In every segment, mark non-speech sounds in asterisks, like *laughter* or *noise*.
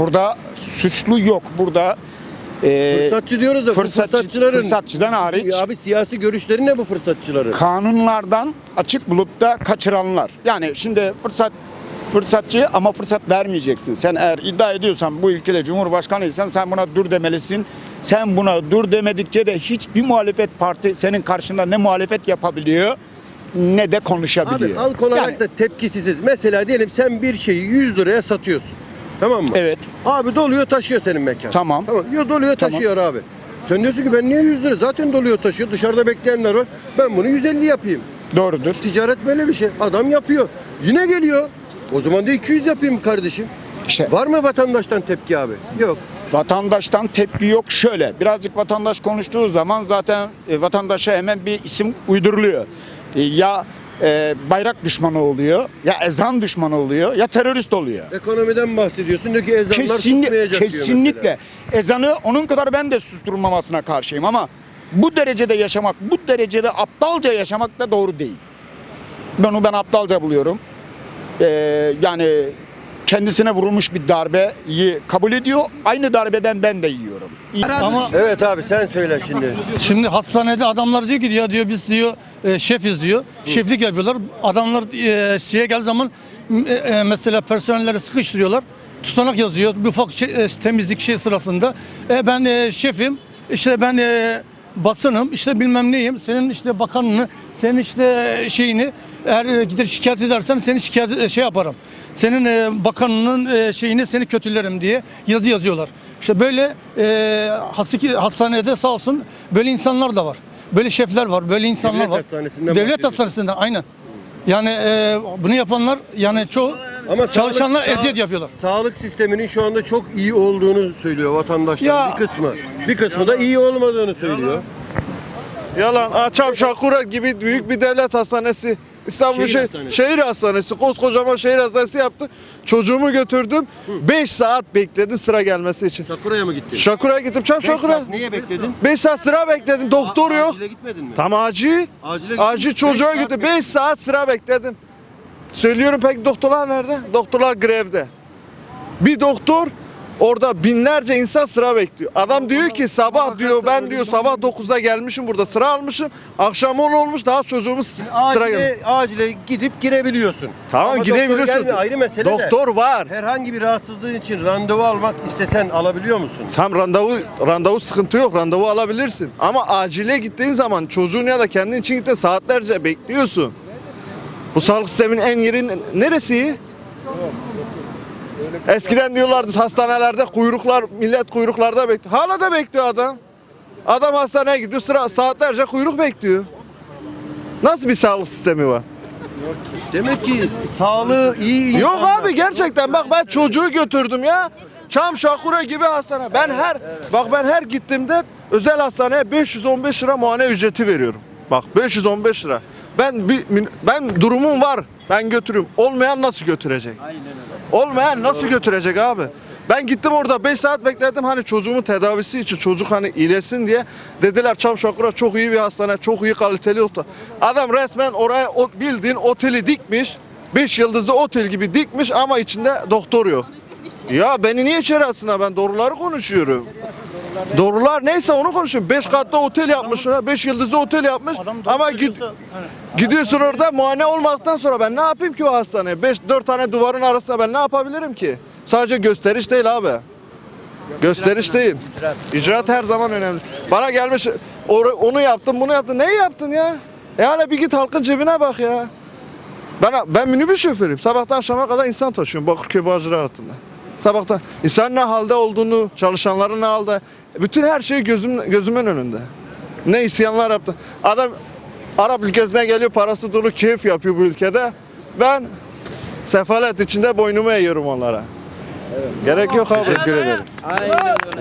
Burada suçlu yok. Burada e, Fırsatçı diyoruz da fırsatçı, fırsatçıların fırsatçıdan hariç abi siyasi görüşleri ne bu fırsatçıların? kanunlardan açık bulup da kaçıranlar. Yani şimdi fırsat fırsatçı ama fırsat vermeyeceksin. Sen eğer iddia ediyorsan bu ülkede cumhurbaşkanıysan sen buna dur demelisin. Sen buna dur demedikçe de hiçbir muhalefet parti senin karşında ne muhalefet yapabiliyor ne de Abi konuşabiliyor. halk olarak Yani, da tepkisiziz. Mesela diyelim sen bir şeyi 100 liraya satıyorsun. Tamam mı? evet Abi doluyor taşıyor senin mekan. tamam. Tamam. Yo doluyor Tamam. taşıyor abi. Sen diyorsun ki ben niye 100 lira? Zaten doluyor taşıyor. Dışarıda bekleyenler var. Ben bunu 150 yapayım. Doğrudur. Ticaret böyle bir şey. Adam yapıyor. Yine geliyor. O zaman da 200 yapayım kardeşim. İşte Var mı vatandaştan tepki abi? Yok. Vatandaştan tepki yok şöyle. Birazcık vatandaş konuştuğu zaman zaten e, vatandaşa hemen bir isim uyduruluyor. E, ya e, bayrak düşmanı oluyor, ya ezan düşmanı oluyor, ya terörist oluyor. Ekonomiden bahsediyorsun. Diyor ki ezanlar Kesinlikle, susmayacak diyor kesinlikle. mesela. Ezanı onun kadar ben de susturulmamasına karşıyım ama bu derecede yaşamak, bu derecede aptalca yaşamak da doğru değil. Bunu ben aptalca buluyorum. E, yani kendisine vurulmuş bir darbeyi kabul ediyor. Aynı darbeden ben de yiyorum. Ama Evet abi sen söyle şimdi. şimdi hastanede adamlar diyor ki ya diyor biz diyor e, şefiz diyor. Şeflik yapıyorlar. Adamlar e, şeye gel zaman e, e, mesela personelleri sıkıştırıyorlar. Tutanak yazıyor. Bir ufak şey, e, temizlik şey sırasında. E, ben e, şefim. işte ben e, basınım. işte bilmem neyim. Senin işte bakanını, senin işte şeyini eğer gider şikayet edersen seni şikayet e, şey yaparım. Senin e, bakanının e, şeyini seni kötülerim diye yazı yazıyorlar. İşte böyle e, hasiki- hastanede sağ olsun böyle insanlar da var. Böyle şefler var, böyle insanlar Devlet var. hastanesinden Devlet bahsediyorsun. hastanesinden aynen. Yani e, bunu yapanlar yani çoğu Ama çalışanlar sağlık- eziyet yapıyorlar. Sağlık sisteminin şu anda çok iyi olduğunu söylüyor vatandaşlar Ya- bir kısmı. Bir kısmı da iyi olmadığını söylüyor. Yalan. Açam Şakura gibi büyük bir devlet hastanesi. İstanbul Şehir şehir, hastanesi. şehir hastanesi. Koskocaman şehir hastanesi yaptı. Çocuğumu götürdüm. 5 saat bekledim sıra gelmesi için. Sakura'ya mı gittin? Şakura'ya gittim. Çam Şakura. saat Niye bekledin? 5 saat sıra bekledim. Doktor yok. Acile gitmedin mi? Tam acil. Acile gittin. Acil çocuğa Beş saat gitti. 5 saat sıra bekledim. Söylüyorum peki doktorlar nerede? Doktorlar grevde. Bir doktor orada binlerce insan sıra bekliyor. Adam diyor ki sabah diyor ben diyor sabah 9'da gelmişim burada sıra almışım. Akşam 10 olmuş daha çocuğumuz sıra gelmiş. Acile, acile gidip girebiliyorsun. Tamam Ama gidebiliyorsun. gelmiyor, ayrı mesele de. Doktor var. Herhangi bir rahatsızlığın için randevu almak istesen alabiliyor musun? Tam randevu randevu sıkıntı yok. Randevu alabilirsin. Ama acile gittiğin zaman çocuğun ya da kendin için gittiğin saatlerce bekliyorsun. Bu sağlık sisteminin en yeri neresi? Eskiden diyorlardı hastanelerde kuyruklar, millet kuyruklarda bekliyor. Hala da bekliyor adam. Adam hastaneye gidiyor sıra saatlerce kuyruk bekliyor. Nasıl bir sağlık sistemi var? Demek ki sağlığı iyi Yok abi gerçekten bak ben çocuğu götürdüm ya. Çam Şakura gibi hastane. Ben her bak ben her gittiğimde özel hastaneye 515 lira muayene ücreti veriyorum. Bak 515 lira. Ben bir ben durumum var. Ben götürüyorum. Olmayan nasıl götürecek? Olmayan nasıl götürecek abi? Ben gittim orada 5 saat bekledim hani çocuğumun tedavisi için çocuk hani iyileşsin diye. Dediler Çam Şakura çok iyi bir hastane, çok iyi kaliteli otel. Adam resmen oraya bildiğin oteli dikmiş. 5 yıldızlı otel gibi dikmiş ama içinde doktor yok. Ya beni niye içeri atsınlar? Ben doğruları konuşuyorum. Doğrular neyse onu konuşuyorum. 5 katlı otel yapmışlar. 5 yıldızlı otel yapmış. Ama gid, gidiyorsun orada muayene olmaktan sonra ben ne yapayım ki o hastaneye? 5 4 tane duvarın arasında ben ne yapabilirim ki? Sadece gösteriş değil abi. Gösteriş değil. İcraat her zaman önemli. Bana gelmiş "Or- onu yaptın bunu yaptın. Neyi yaptın ya? E hala bir git halkın cebine bak ya. Ben ben minibüs şoförüyüm. Sabahtan akşama kadar insan taşıyorum Bakırköy Bağcılar hattında. Sabahtan insan ne halde olduğunu, çalışanların ne halde, bütün her şey gözüm gözümün önünde. Ne isyanlar yaptı. Adam Arap ülkesinden geliyor parası dolu keyif yapıyor bu ülkede. Ben sefalet içinde boynumu eğiyorum onlara. Gerek yok abi. Teşekkür ederim.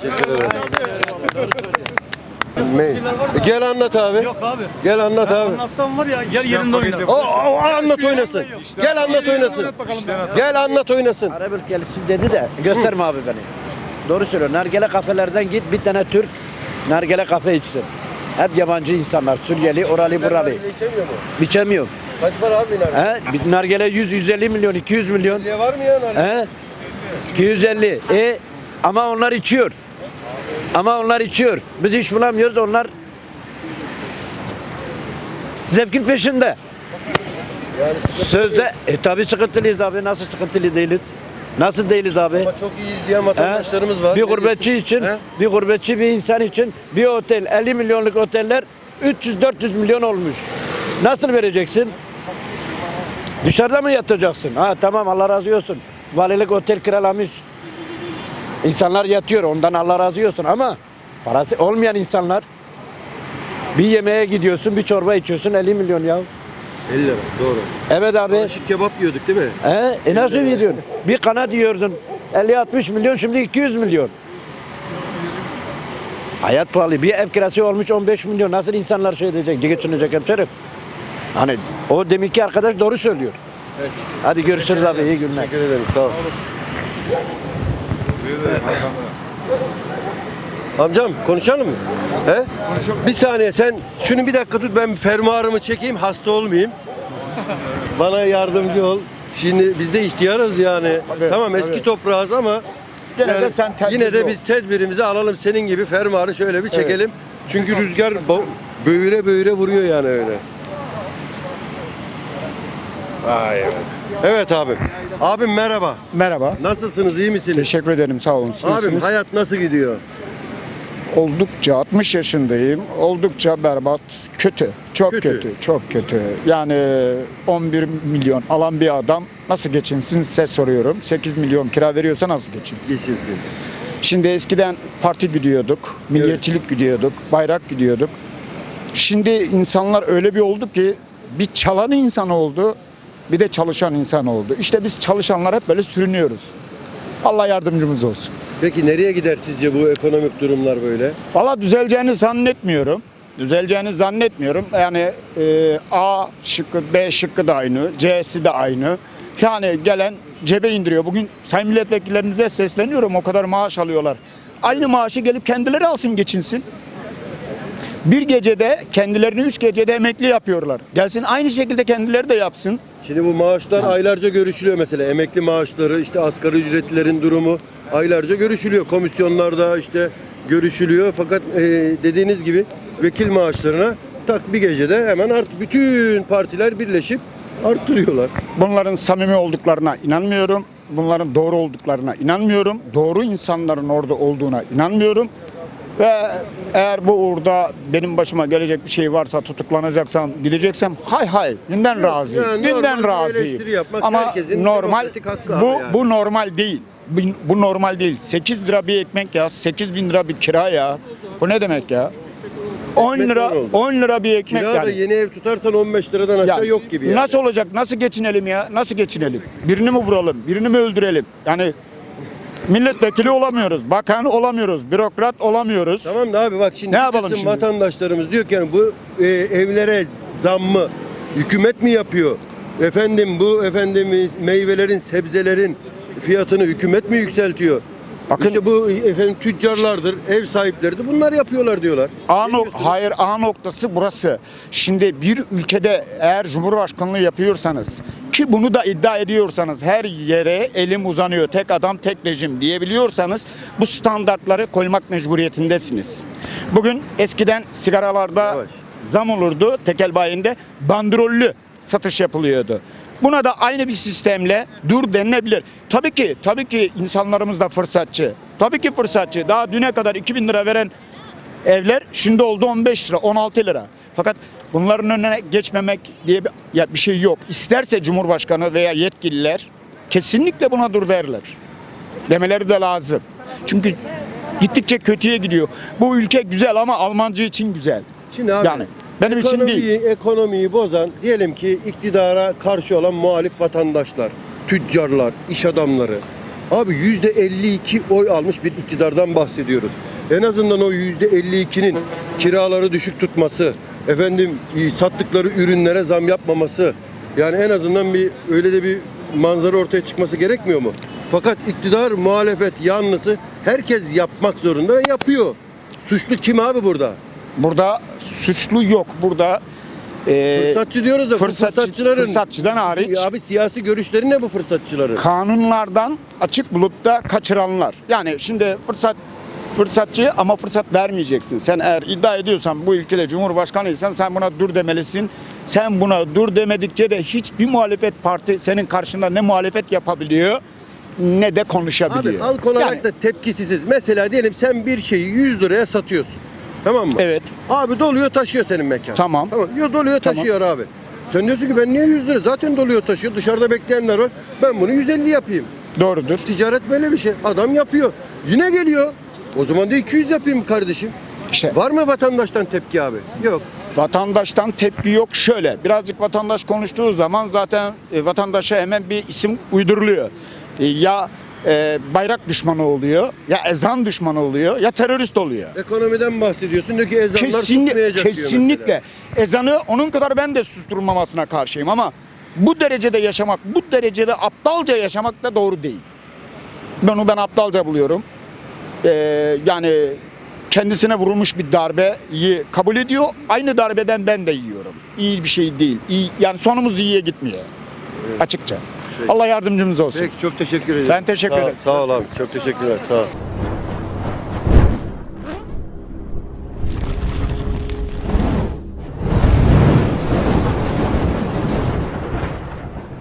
Teşekkür ederim. Me- Gel anlat abi. Yok abi. Gel anlat abi. Anlatsam var ya gel yerinde oyna. O, o anlat oynasın. Gel anlat oynasın. Gel anlat oynasın. Arabik gelsin dedi de gösterme abi beni. Doğru söylüyor. Nargile kafelerden git bir tane Türk nargile kafe içsin. Hep yabancı insanlar. Suriyeli, oralı, buralı. İçemiyor mu? İçemiyor. Kaç para abi nargile? He? Bir nargile 100, 150 milyon, 200 milyon. Nargile var mı ya nargile? He? 250. E ama onlar içiyor. Ama onlar içiyor. Biz iş bulamıyoruz. Onlar zevkin peşinde. Yani Sözde e tabi sıkıntılıyız abi. Nasıl sıkıntılı değiliz? Nasıl değiliz abi? Ama çok iyi izleyen vatandaşlarımız var. Bir Ne gurbetçi diyorsun? için, He? bir gurbetçi bir insan için bir otel 50 milyonluk oteller 300-400 milyon olmuş. Nasıl vereceksin? Dışarıda mı yatacaksın? Ha tamam Allah razı olsun. Valilik otel kiralamış. İnsanlar yatıyor ondan Allah razı olsun ama parası olmayan insanlar bir yemeğe gidiyorsun bir çorba içiyorsun 50 milyon ya. 50 lira doğru. Evet abi. Karışık kebap yiyorduk değil mi? He, e nasıl yedin? Bir kanat yiyordun 50-60 milyon şimdi 200 milyon. Hayat pahalı. Bir ev kirası olmuş 15 milyon. Nasıl insanlar şey edecek, geçinecek hemşerim? Hani o deminki arkadaş doğru söylüyor. Hadi görüşürüz abi iyi günler. Teşekkür ederim sağ ol. Amcam konuşalım mı? He? Bir saniye sen şunu bir dakika tut ben fermuarımı çekeyim hasta olmayayım. *laughs* Bana yardımcı ol. Şimdi biz de ihtiyarız yani. Tabii, tamam eski tabii. toprağız ama Gene yani de sen yine de ol. biz tedbirimizi alalım senin gibi fermuarı şöyle bir çekelim. Çünkü rüzgar böğüre böğüre vuruyor yani öyle. Ay evet. Evet abim. Abim merhaba. Merhaba. Nasılsınız? iyi misiniz? Teşekkür ederim sağ olun. Siz Abim nasılsınız? hayat nasıl gidiyor? oldukça 60 yaşındayım. Oldukça berbat, kötü. Çok Kötü. kötü, çok kötü. Yani 11 milyon alan bir adam nasıl geçinsin size soruyorum. 8 milyon kira veriyorsa nasıl geçinsin? Geçinsin. Şimdi eskiden parti gidiyorduk, milliyetçilik gidiyorduk, bayrak gidiyorduk. Şimdi insanlar öyle bir oldu ki bir çalan insan oldu, bir de çalışan insan oldu. İşte biz çalışanlar hep böyle sürünüyoruz. Allah yardımcımız olsun. Peki nereye gider sizce bu ekonomik durumlar böyle? Valla düzeleceğini zannetmiyorum. Düzeleceğini zannetmiyorum. Yani e, A şıkkı, B şıkkı da aynı, C'si de aynı. Yani gelen cebe indiriyor. Bugün sayın milletvekillerinize sesleniyorum. O kadar maaş alıyorlar. Aynı maaşı gelip kendileri alsın geçinsin. Bir gecede kendilerini üç gecede emekli yapıyorlar. Gelsin aynı şekilde kendileri de yapsın. Şimdi bu maaşlar aylarca görüşülüyor mesela. Emekli maaşları, işte asgari ücretlilerin durumu aylarca görüşülüyor. Komisyonlarda işte görüşülüyor. Fakat e, dediğiniz gibi vekil maaşlarına tak bir gecede hemen art bütün partiler birleşip arttırıyorlar. Bunların samimi olduklarına inanmıyorum. Bunların doğru olduklarına inanmıyorum. Doğru insanların orada olduğuna inanmıyorum. Ve eğer bu uğurda benim başıma gelecek bir şey varsa tutuklanacaksam, gideceksem hay hay dünden razıyım. yani eleştiri razıyım. Ama normal bu yani. bu normal değil. Bu, bu normal değil. 8 lira bir ekmek ya, 8 bin lira bir kira ya. Bu ne demek ya? 10 Ekmek lira on oldu. 10 lira bir ekmek Kira yani. yeni ev tutarsan 15 liradan aşağı Ya, yok gibi yani. Nasıl olacak? Nasıl geçinelim ya? Nasıl geçinelim? Birini mi vuralım? Birini mi öldürelim? Yani milletvekili olamıyoruz, bakan olamıyoruz, bürokrat olamıyoruz. Tamam da abi bak şimdi Ne yapalım bizim şimdi? vatandaşlarımız diyor ki yani bu e, evlere zam mı hükümet mi yapıyor? Efendim bu efendim meyvelerin, sebzelerin fiyatını hükümet mi yükseltiyor? Bakın İşte bu efendim tüccarlardır, ev sahipleridir. Bunlar yapıyorlar diyorlar. A diyorsunuz? hayır A noktası burası. Şimdi bir ülkede eğer Cumhurbaşkanlığı yapıyorsanız ki bunu da iddia ediyorsanız her yere elim uzanıyor tek adam tek rejim diyebiliyorsanız bu standartları koymak mecburiyetindesiniz. Bugün eskiden sigaralarda Yavaş. zam olurdu tekel bayinde bandrollü satış yapılıyordu. Buna da aynı bir sistemle dur denilebilir. Tabii ki, tabii ki insanlarımız da fırsatçı. Tabii ki fırsatçı. Daha düne kadar 2000 lira veren evler şimdi oldu 15 lira, 16 lira. Fakat bunların önüne geçmemek diye bir, ya bir şey yok. İsterse Cumhurbaşkanı veya yetkililer kesinlikle buna dur derler. Demeleri de lazım. Çünkü gittikçe kötüye gidiyor. Bu ülke güzel ama Almancı için güzel. Şimdi abi Yani benim için değil. ekonomiyi bozan diyelim ki iktidara karşı olan muhalif vatandaşlar, tüccarlar, iş adamları. Abi yüzde 52 oy almış bir iktidardan bahsediyoruz. En azından o yüzde 52'nin kiraları düşük tutması, efendim e, sattıkları ürünlere zam yapmaması. Yani en azından bir öyle de bir manzara ortaya çıkması gerekmiyor mu? Fakat iktidar, muhalefet yanlısı herkes yapmak zorunda ve yapıyor. Suçlu kim abi burada? Burada suçlu yok. Burada e, Fırsatçı diyoruz da fırsatçı, fırsatçıların fırsatçıdan hariç abi siyasi görüşleri ne bu fırsatçıların? kanunlardan açık bulup da kaçıranlar. Yani şimdi fırsat fırsatçı ama fırsat vermeyeceksin. Sen eğer iddia ediyorsan bu ülkede cumhurbaşkanıysan sen buna dur demelisin. Sen buna dur demedikçe de hiçbir muhalefet parti senin karşında ne muhalefet yapabiliyor ne de Abi konuşabiliyor. halk olarak Yani- da tepkisiziz. Mesela diyelim sen bir şeyi 100 liraya satıyorsun. Tamam mı? Evet. Abi doluyor taşıyor senin mekan. Tamam. Tamam. Yo, doluyor Tamam. taşıyor abi. Sen diyorsun ki ben niye 100 lira? Zaten doluyor taşıyor. Dışarıda bekleyenler var. Ben bunu 150 yapayım. Doğrudur. Ticaret böyle bir şey. Adam yapıyor. Yine geliyor. O zaman da 200 yapayım kardeşim. İşte Var mı vatandaştan tepki abi? Yok. vatandaştan tepki yok şöyle. Birazcık vatandaş konuştuğu zaman zaten e, vatandaşa hemen bir isim uyduruluyor. E, ya e, bayrak düşmanı oluyor, ya ezan düşmanı oluyor, ya terörist oluyor. Ekonomiden bahsediyorsun. Diyor ki ezanlar Kesinlikle, susmayacak diyor kesinlikle. mesela. Ezanı onun kadar ben de susturulmamasına karşıyım ama bu derecede yaşamak, bu derecede aptalca yaşamak da doğru değil. Ben onu ben aptalca buluyorum. Ee, yani kendisine vurulmuş bir darbeyi kabul ediyor. Aynı darbeden ben de yiyorum. İyi bir şey değil. İyi, yani sonumuz iyiye gitmiyor. Açıkça. Peki. Allah yardımcımız olsun. Peki çok teşekkür ederim. Ben teşekkür Sağ ederim. Sağ ol abi. Çok teşekkürler. Sağ ol.